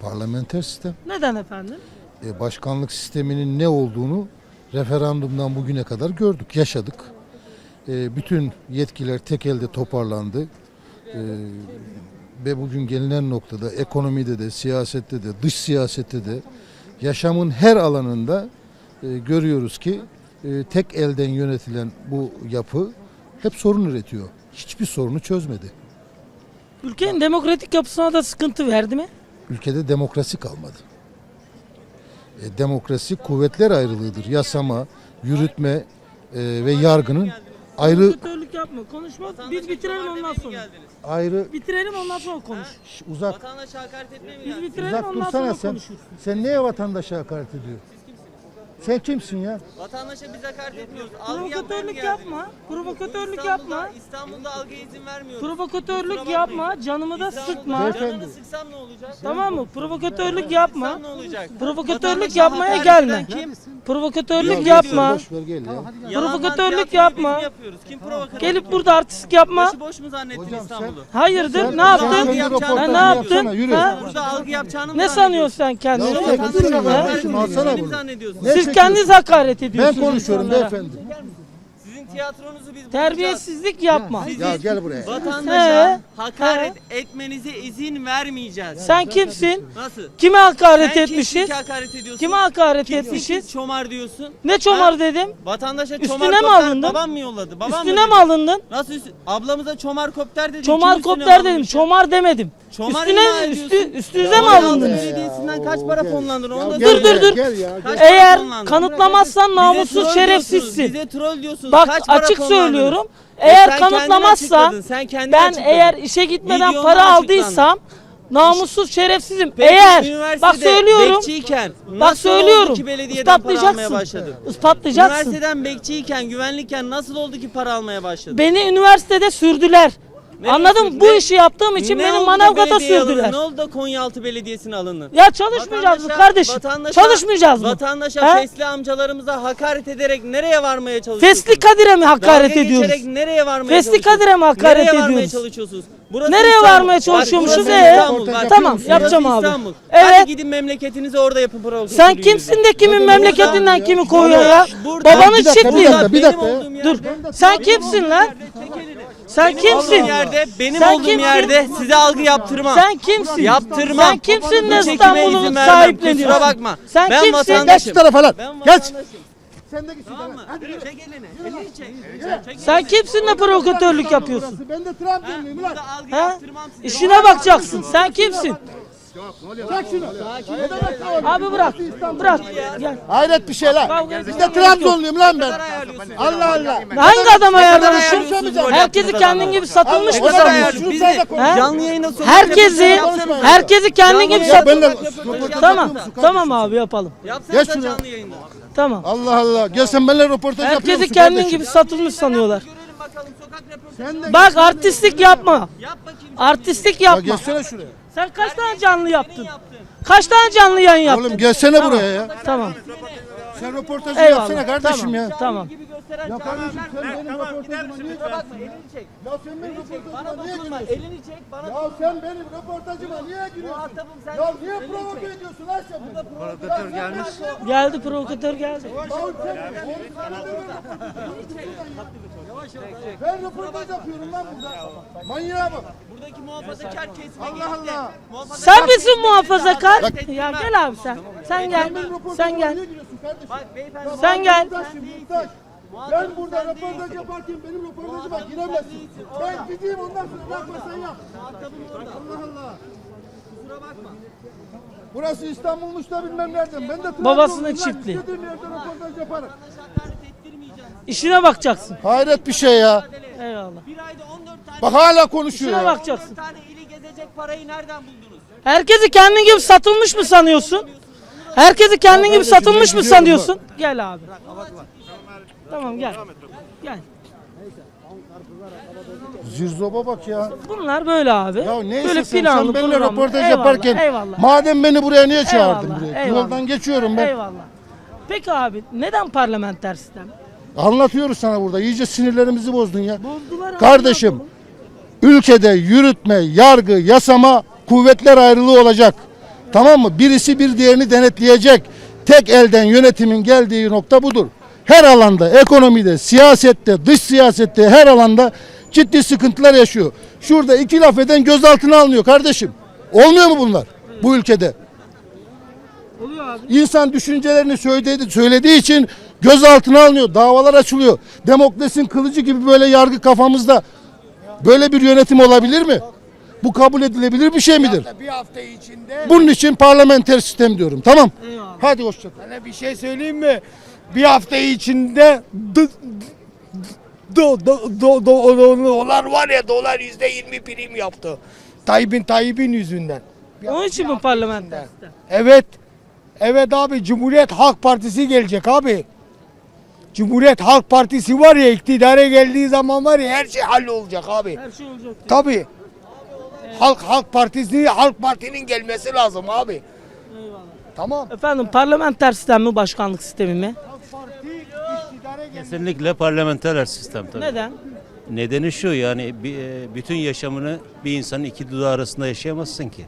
Parlamenter sistem. Neden efendim? E, başkanlık sisteminin ne olduğunu referandumdan bugüne kadar gördük, yaşadık. E, bütün yetkiler tek elde toparlandı. E, ve bugün gelinen noktada ekonomide de, siyasette de, dış siyasette de yaşamın her alanında e, görüyoruz ki e, tek elden yönetilen bu yapı hep sorun üretiyor. Hiçbir sorunu çözmedi. Ülkenin demokratik yapısına da sıkıntı verdi mi? Ülkede demokrasi kalmadı. E, demokrasi kuvvetler ayrılığıdır. Yasama, yürütme e, ve yargının ayrı Provokatörlük yapma. Konuşma. Biz bitirelim ondan sonra. ayrı Bitirelim ondan sonra konuş. Şş, uzak Vatandaşa hakaret etmeye mi Biz geldiniz? bitirelim uzak ondan dursana sonra sen. konuşuruz. Sen neye vatandaşa hakaret ediyorsun? Sen kimsin ya? Vatandaşa biz hakaret etmiyoruz. Algı yapmaya mı Provokatörlük geldiniz? yapma. Provokatörlük İstanbul'da- yapma. İstanbul'da algıya izin vermiyoruz. Kusura Provokatörlük bakmayın. yapma. Canımı da İstanbul'da sıkma. Beyefendi. Canını sıksam ne olacak? Tamam mı? Provokatörlük yapma. Sıksam ne olacak? Provokatörlük Vatandaşa yapmaya hakaret gelme. Kim? Provokatörlük Ya yapma. Boş ver gel ya. Yalandan Provokatörlük tiyatroyu yapma. yapıyoruz. Kim provokatör? Gelip burada artistlik yapma. Başı boş mu zannettin Hocam İstanbul'u? Hayırdır? Sen- Ne yaptın? sen kendi Ha, röportajını ne yaptın? yapsana, yürü. Ha? Burada algı yapacağını mı Ne sanıyorsun sen kendini? Ya sen- Kusura bakma Ha? kardeşim, alsana bunu. zannediyorsun? Ne Siz çekiyorsun? kendiniz hakaret ediyorsunuz. Ben konuşuyorum insanlara. beyefendi. Tiyatronuzu biz. Terbiyesizlik yapma. Ya gel buraya. Vatandaşa He. hakaret etmenize izin vermeyeceğiz. Sen kimsin? Nasıl? Kime hakaret Sen etmişiz? kimsin ki hakaret ediyorsun? Kime hakaret Kimsin ki etmişiz? çomar diyorsun? Ne çomar Ha? dedim? Vatandaşa Üstüne çomar mi kopter alındın? babam mı yolladı? Babam Üstüne mi dedi? alındın? Nasıl üstü? Ablamıza çomar kopter dedi. Çomar kopter dedim. Çomar demedim. Çomar Üstüne ima üstü, ediyorsun. üstünüze mi alındınız? Belediyesi'nden kaç para fonlandın? Onu da Gel, Dur, dur, dur. Gel ya. Kaç Gel. para Eğer fonlandın? kanıtlamazsan Bize namussuz troll diyorsunuz, şerefsizsin. Bize troll diyorsunuz. Bak kaç para açık fonlandınız? söylüyorum. E Eğer sen kendin kanıtlamazsa açıkladın, sen kendin ben açıkladın. eğer işe gitmeden Videonda para açıklandın. aldıysam namussuz şerefsizim. Peki, eğer üniversitede bak söylüyorum. Bekçiyken Bak nasıl söylüyorum. oldu ki belediyeden para almaya Ispatlayacaksın. başladın? Ispatlayacaksın. Üniversiteden bekçiyken, güvenlikken nasıl oldu ki para almaya başladın? Beni üniversitede sürdüler. Nereye Anladın mı? sürdüler? Bu işi yaptığım için Ne beni oldu da Manavgat'a sürdüler. Ne oldu da Konyaaltı Belediyesi'ne alındın? Ya çalışmayacağız mı kardeşim? vatandaşa- Çalışmayacağız mı? Vatandaşa He? fesli amcalarımıza hakaret ederek nereye varmaya çalışıyorsunuz? Fesli Kadir'e mi hakaret Dalga ediyoruz? geçerek nereye varmaya Fesli çalışıyorsunuz? Kadir'e mi hakaret nereye varmaya ediyoruz? çalışıyorsunuz? Burası Nereye İstanbul. varmaya Bak, çalışıyormuşuz burası ee? İstanbul. Bak, Tamam, burası yapacağım abi. İstanbul. Evet. Hadi gidin memleketinize orada yapın provokatörlüğünüzü. Sen kimsin de kimin memleketinden kimi kovuyor ya? Babanın Bir dakika, bir dakika, bir dakika ya. Dur. Sen kimsin lan? Sen Benim kimsin? olduğum yerde, benim Sen olduğum kimsin? yerde size algı yaptırmam. Sen kimsin? Yaptırmam. Sen kimsin Bu de çekime İstanbul'u izin vermem. sahipleniyorsun? Kusura bakma. Sen ben kimsin? vatandaşım. Geç şu tarafa lan. Ben Geç. vatandaşım. Sen de git şu Tamam mı? tarafa. Hadi. Çek elini. Elini çek. Çek Sen kimsin de provokatörlük yapıyorsun? Ben de Trabzonluyum lan. Burada algı Ha? yaptırmam size. İşine bakacaksın. Sen kimsin? Çek şunu. Abi bırak. Bırak. Gel. Hayret bir şey lan. Kavga Biz de yok. Trabzonluyum lan ben. Ne kadar ayarlıyorsun? Allah Allah. Hangi adam ayarlamışsın? ayarlıyorsunuz rol Herkesi kendin gibi satılmış mı ya. sanıyorsun? canlı yayına Herkesi, herkesi kendin gibi Canlı Ya sat. benimle Röportaj Tamam, tamam abi yapalım. Şunu. canlı yayında. Tamam. Allah Allah. Gel sen benimle röportaj yapıyor Herkesi kendin gibi satılmış sanıyorlar. Görelim bakalım sokak röportajı. Sen de Bak artistlik yapma. Artistlik Ya yapma. geçsene şuraya. Sen kaç tane canlı yaptın? Kaç tane canlı yayın yaptın? Oğlum gelsene buraya ya. Tamam. Sen röportajı Eyvallah. yapsana kardeşim tamam. ya. Tamam. Gösteren Ya kardeşim sen benim röportajıma niye Kusura bakma giriyorsun? elini çek. Ya sen benim Elini çek. Bana röportajıma niye dokunma. giriyorsun? Elini çek. Bana Ya sen benim röportajıma niye giriyorsun? Muhatabım sen Ya değilsin. niye Elini provoke çek. ediyorsun lan sen beni? Provokatör gelmiş. Geldi provokatör geldi. Ya sen Ben röportaj yapıyorum lan burada. Manyağa bak. Buradaki muhafazakar kesime Allah gelip de Allah. muhafazakar Sen misin muhafazakar? Bak- Ya gel abi sen. Sen gel. Benim röportajıma Sen gel. niye giriyorsun kardeşim? Bak beyefendi. Sen gel. Muhtaçsın, muhtaç. Ben burada röportaj yaparken benim röportajıma giremezsin. Ben gideyim ondan sonra ne yaparsan yap. Allah Allah. Kusura bakma. Burası İstanbul'muş da bilmem nereden. Ben de Babasının Trabzonluyum lan. çiftliği. İstediğim yerde röportaj yaparım. Hakaret ettirmeyeceğim. İşine bakacaksın. Hayret bir şey ya. Eyvallah. Bir ayda 14 tane Bak hala konuşuyor İşine ya. bakacaksın. 14 tane ili gezecek parayı nereden buldunuz? Herkesi kendin gibi satılmış mı sanıyorsun? Herkesi kendin gibi satılmış mı sanıyorsun? Gel abi. Tamam gel. Gel. Zirzoba bak ya. Bunlar böyle abi. Ya neyse böyle sen, planlı, sen benimle programlı. röportaj Eyvallah, yaparken Eyvallah. madem beni buraya niye çağırdın Eyvallah, buraya? eyvallah. Yoldan geçiyorum ben. Eyvallah. Peki abi neden parlamenter sistem? Anlatıyoruz sana burada. İyice sinirlerimizi bozdun ya. Bozdular abi, Kardeşim yapalım? ülkede yürütme, yargı, yasama kuvvetler ayrılığı olacak. Tamam mı? Birisi bir diğerini denetleyecek. Tek elden yönetimin geldiği nokta budur. Her alanda, ekonomide, siyasette, dış siyasette her alanda ciddi sıkıntılar yaşıyor. Şurada iki laf eden gözaltına alınıyor kardeşim. Olmuyor mu bunlar bu ülkede? Oluyor abi. İnsan düşüncelerini söylediği, söylediği için gözaltına alınıyor, davalar açılıyor. Demokrasinin kılıcı gibi böyle yargı kafamızda böyle bir yönetim olabilir mi? Bu kabul edilebilir bir şey midir? Bir hafta içinde Bunun için parlamenter sistem diyorum. Tamam. Eyvallah. Hadi hoşça kal. sana bir şey söyleyeyim mi? Bir hafta içinde do, do, do, do, do, do- dolar var ya dolar yüzde yirmi prim yaptı. Tayyip'in Tayyip'in yüzünden. Bir Onun için mi sistem? Evet. Evet abi Cumhuriyet Halk Partisi gelecek abi. Cumhuriyet Halk Partisi var ya iktidara geldiği zaman var ya her şey hallolacak abi. Her şey olacak. Tabii. Halk Halk Partisi Halk Parti'nin gelmesi lazım abi. Eyvallah. Tamam. Efendim parlamenter sistem mi başkanlık sistemi mi? Halk Parti iktidara gelmesi Kesinlikle parlamenter sistem tabii. Neden? Nedeni şu yani e, bütün yaşamını bir insanın iki dudağı arasında yaşayamazsın ki.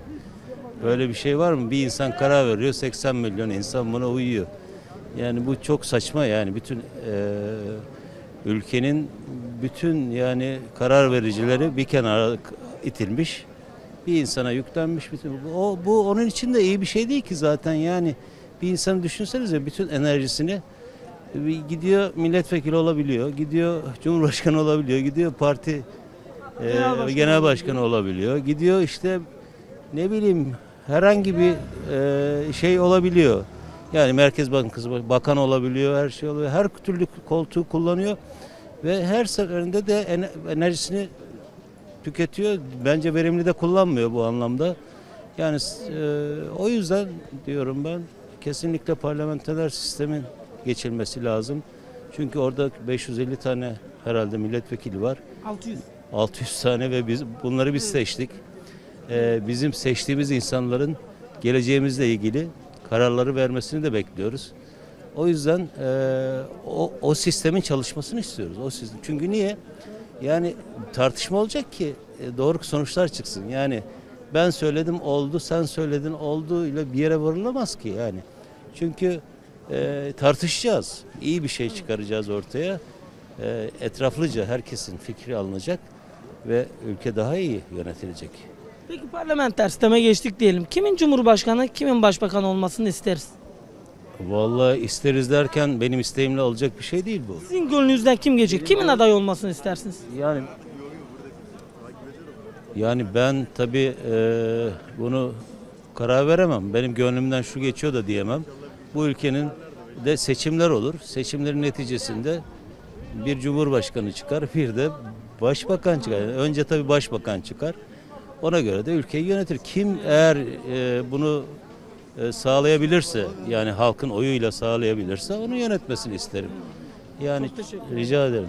Böyle bir şey var mı? Bir insan karar veriyor 80 milyon insan buna uyuyor. Yani bu çok saçma yani bütün e, ülkenin bütün yani karar vericileri bir kenara itilmiş. Bir insana yüklenmiş. Bütün, o, bu onun için de iyi bir şey değil ki zaten yani. Bir insanı düşünsenize bütün enerjisini gidiyor milletvekili olabiliyor, gidiyor cumhurbaşkanı olabiliyor, gidiyor parti e, Genel başkanı genel başkanı olabiliyor, gidiyor işte ne bileyim herhangi bir e, şey olabiliyor. Yani Merkez Bankası bakan olabiliyor, her şey oluyor. Her türlü koltuğu kullanıyor ve her seferinde de ener- enerjisini tüketiyor. Bence verimli de kullanmıyor bu anlamda. Yani e, o yüzden diyorum ben kesinlikle parlamenter sistemin geçilmesi lazım. Çünkü orada 550 tane herhalde milletvekili var. 600. 600 tane ve biz bunları biz seçtik. Ee, bizim seçtiğimiz insanların geleceğimizle ilgili kararları vermesini de bekliyoruz. O yüzden e, o, o sistemin çalışmasını istiyoruz. O sistem. Çünkü niye? Yani tartışma olacak ki e, doğru sonuçlar çıksın. Yani ben söyledim oldu, sen söyledin oldu ile bir yere varılamaz ki yani. Çünkü e, tartışacağız. İyi bir şey çıkaracağız ortaya. E, etraflıca herkesin fikri alınacak ve ülke daha iyi yönetilecek. Peki parlamenter sisteme geçtik diyelim. Kimin cumhurbaşkanı, kimin başbakan olmasını isteriz? Vallahi isteriz derken benim isteğimle olacak bir şey değil bu. Sizin gönlünüzden kim geçecek? Kimin aday olmasını istersiniz? Yani yani ben tabii e, bunu karar veremem. Benim gönlümden şu geçiyor da diyemem. Bu ülkenin de seçimler olur. Seçimlerin neticesinde bir cumhurbaşkanı çıkar, bir de başbakan çıkar. Yani önce tabii başbakan çıkar. Ona göre de ülkeyi yönetir. Kim eğer e, bunu e, sağlayabilirse, yani halkın oyuyla sağlayabilirse onu yönetmesini isterim. Yani rica ederim.